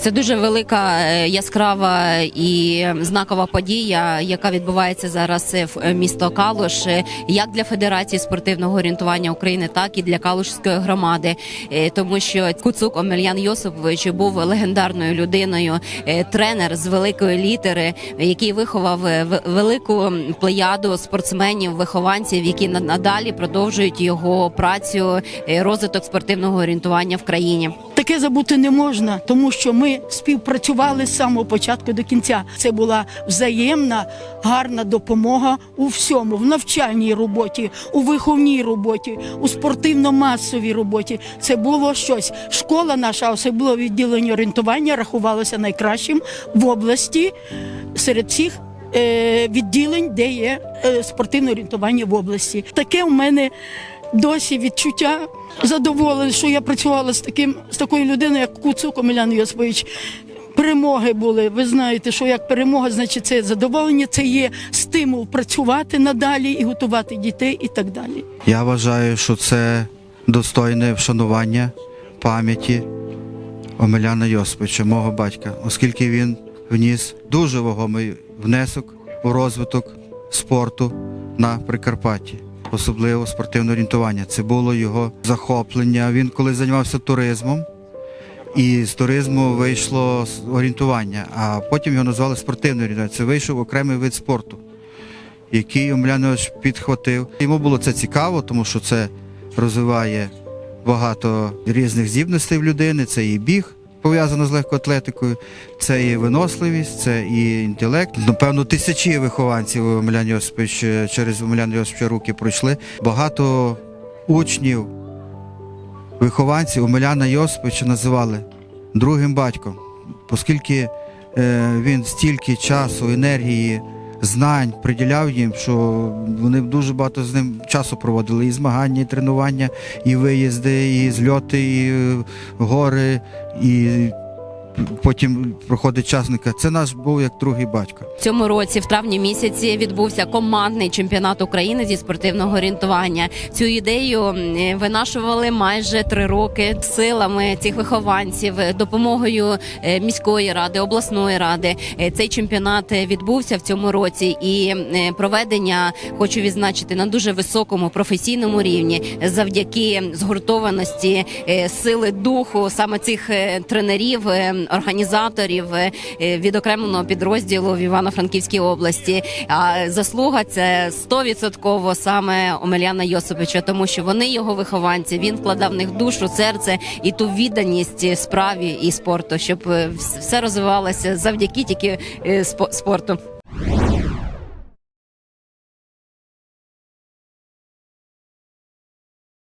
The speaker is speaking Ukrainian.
Це дуже велика, е, яскрава і знакова подія, яка відбувається зараз е, в е, місто Калуш, як для Федерації спортивного орієнтування України, так і для Калушської громади, тому що Куцук Омельян Йосипович був легендарною людиною, тренер з великої літери, який виховав велику плеяду спортсменів, вихованців, які на- надалі продовжують його працю, розвиток спортивного орієнтування в країні. Таке забути не можна, тому що ми співпрацювали з самого початку до кінця. Це була взаємна гарна допомога у всьому, в навчальній роботі, у виховній роботі, у спортивно-масовій роботі. Це було щось. Школа наша, особливо відділення орієнтування, рахувалося найкращим в області серед всіх. Е, Відділень, де є е, спортивне орієнтування в області, таке у мене досі відчуття задоволення, що я працювала з таким з такою людиною, як Куцук Омелян Йосипович. Перемоги були. Ви знаєте, що як перемога, значить це задоволення, це є стимул працювати надалі і готувати дітей і так далі. Я вважаю, що це достойне вшанування пам'яті Омеляна Йосиповича, мого батька, оскільки він вніс дуже вагомий внесок у розвиток спорту на Прикарпатті, особливо спортивне орієнтування. Це було його захоплення. Він коли займався туризмом. І з туризму вийшло орієнтування, а потім його назвали спортивним орієнтуванням. Це вийшов окремий вид спорту який Омлянович підхватив. Йому було це цікаво, тому що це розвиває багато різних здібностей в людини. Це і біг пов'язано з легкоатлетикою, це і виносливість, це і інтелект. Напевно, тисячі вихованців Омелян Йосипович е, через Омелян Йосиповича руки пройшли. Багато учнів, вихованців Омеляна Йосиповича називали другим батьком, оскільки е, він стільки часу, енергії, знань приділяв їм, що вони дуже багато з ним часу проводили. І змагання, і тренування, і виїзди, і зльоти, і е, гори, і потім проходить часника. Це наш був як другий батько. Цьому році, в травні місяці, відбувся командний чемпіонат України зі спортивного орієнтування. Цю ідею винашували майже три роки силами цих вихованців, допомогою е, міської ради, обласної ради. Е, Цей чемпіонат відбувся в цьому році, і е, проведення хочу відзначити на дуже високому професійному рівні завдяки згуртованості сили духу саме цих тренерів, організаторів е, відокремленого підрозділу в Івано-Франківській області. А заслуга це 100% саме Омеляна Йосиповича, тому що вони його вихованці. Він вкладав в них душу, серце і ту відданість справі і спорту, щоб е, все розвивалося завдяки тільки е, спорту.